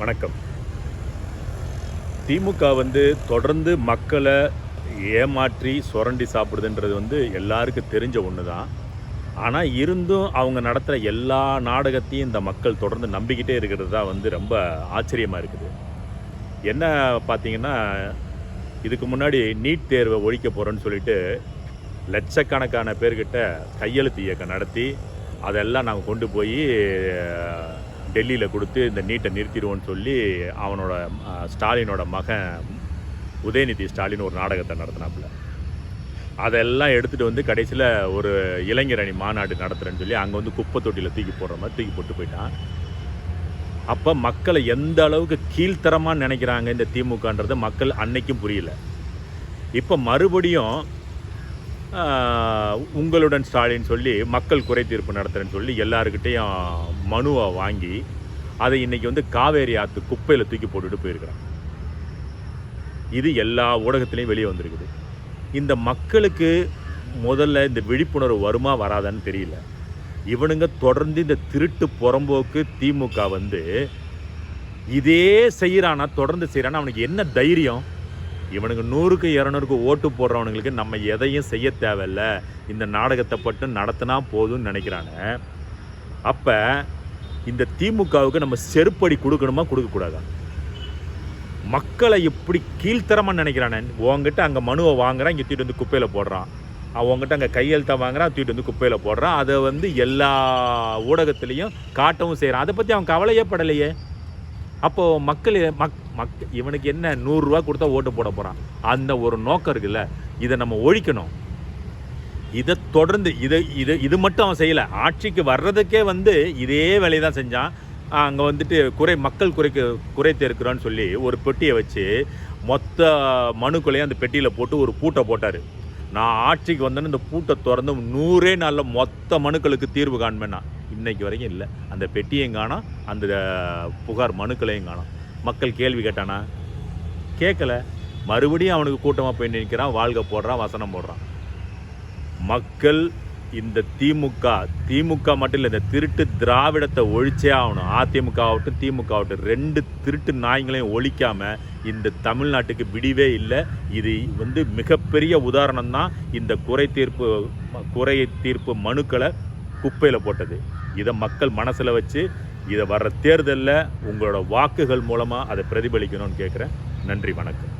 வணக்கம். திமுக வந்து தொடர்ந்து மக்களை ஏமாற்றி சுரண்டி சாப்பிடுதுன்றது வந்து எல்லாருக்கும் தெரிஞ்ச ஒன்று தான் ஆனால் இருந்தும் அவங்க நடத்துகிற எல்லா நாடகத்தையும் இந்த மக்கள் தொடர்ந்து நம்பிக்கிட்டே இருக்கிறது தான் வந்து ரொம்ப ஆச்சரியமாக இருக்குது. என்ன பார்த்தீங்கன்னா இதுக்கு முன்னாடி நீட் தேர்வை ஒழிக்க போகிறோன்னு சொல்லிட்டு லட்சக்கணக்கான பேர்கிட்ட கையெழுத்து இயக்கம் நடத்தி அதெல்லாம் நாங்கள் கொண்டு போய் டெல்லியில் கொடுத்து இந்த நீட்டை நிறுத்திடுவோன்னு சொல்லி அவனோட ஸ்டாலினோட மகன் உதயநிதி ஸ்டாலின் ஒரு நாடகத்தை நடத்தினாப்புல. அதெல்லாம் எடுத்துகிட்டு வந்து கடைசியில் ஒரு இளைஞர் அணி மாநாடு நடத்துகிறேன்னு சொல்லி அங்கே வந்து குப்பை தொட்டியில் தூக்கி போடுற மாதிரி தூக்கி போட்டு போயிட்டான். அப்போ மக்களை எந்த அளவுக்கு கீழ்த்தரமாக நினைக்கிறாங்க இந்த திமுகன்றது மக்கள் அன்னைக்கும் புரியல. இப்போ மறுபடியும் உங்களுடன் ஸ்டாலின் சொல்லி மக்கள் குறை தீர்ப்பு நடத்துகிறேன்னு சொல்லி எல்லாருக்கிட்டேயும் மனுவை வாங்கி அதை இன்றைக்கி வந்து காவேரி ஆற்று குப்பையில் தூக்கி போட்டுட்டு போயிருக்கிறான் இது எல்லா ஊடகத்துலேயும் வெளியே வந்திருக்குது. இந்த மக்களுக்கு முதல்ல இந்த விழிப்புணர்வு வருமா வராதான்னு தெரியல. இவனுங்க தொடர்ந்து இந்த திருட்டு புறம்போக்கு திமுக வந்து இதே செய்கிறானா தொடர்ந்து செய்கிறானா அவனுக்கு என்ன தைரியம்? இவனுக்கு நூறுக்கு இரநூறுக்கு ஓட்டு போடுறவனுங்களுக்கு நம்ம எதையும் செய்ய தேவையில்ல. இந்த நாடகத்தை மட்டும் நடத்தினா போதும்னு நினைக்கிறாங்க. அப்போ இந்த திமுகவுக்கு நம்ம செருப்படி கொடுக்கணுமா? கொடுக்கக்கூடாதா? மக்களை இப்படி கீழ்த்தரமாக நினைக்கிறானே. உங்ககிட்ட அங்கே மனுவை வாங்குறான் இங்கே தூக்கிட்டு வந்து குப்பையில் போடுறான். அவன் உங்ககிட்ட அங்கே கையெழுத்தை வாங்குறான் தூக்கிட்டு வந்து குப்பையில் போடுறான். அதை வந்து எல்லா ஊடகத்துலேயும் காட்டவும் செய்கிறான் அதை பற்றி அவன் கவலையே படலையே. அப்போது மக்கள் மக் மக் இவனுக்கு என்ன நூறுரூவா கொடுத்தா ஓட்டு போட போகிறான் அந்த ஒரு நோக்கம் இருக்குல்ல இதை நம்ம ஒழிக்கணும். இதை தொடர்ந்து இதை இது இது மட்டும் அவன் செய்யலை. ஆட்சிக்கு வர்றதுக்கே வந்து இதே வேலையை தான் செஞ்சான். அங்கே வந்துட்டு குறை மக்கள் குறைக்கு குறை தீர்க்கிறோன்னு சொல்லி ஒரு பெட்டியை வச்சு மொத்த மனுக்களையும் அந்த பெட்டியில் போட்டு ஒரு பூட்டை போட்டார். நான் ஆட்சிக்கு வந்தேன்னு இந்த பூட்டை திறந்து நூறே நாளில் மொத்த மனுக்களுக்கு தீர்வு காண்பேன்னா இன்றைக்கு வரைக்கும் இல்லை. அந்த பெட்டியையும் காணோம் அந்த புகார் மனுக்களையும் காணோம். மக்கள் கேள்வி கேட்டானா? கேட்கல. மறுபடியும் அவனுக்கு கூட்டமாக போய் நிற்கிறான் வாழ்க போடுறான் வசனம் போடுறான். மக்கள் இந்த திமுக திமுக மட்டும் இல்லை இந்த திருட்டு திராவிடத்தை ஒழிச்சே ஆகணும். அதிமுக ஆகட்டும் திமுக ஆகட்டும் ரெண்டு திருட்டு நாய்களையும் ஒழிக்காமல் இந்த தமிழ்நாட்டுக்கு விடிவே இல்லை. இது வந்து மிகப்பெரிய உதாரணம் தான் இந்த குறை தீர்ப்பு குறை தீர்ப்பு மனுக்களை குப்பையில் போட்டது. இதை மக்கள் மனசில் வச்சு இதை வர்ற தேர்தலில் உங்களோட வாக்குகள் மூலமாக அதை பிரதிபலிக்கணும்னு கேட்குறேன் நன்றி வணக்கம்.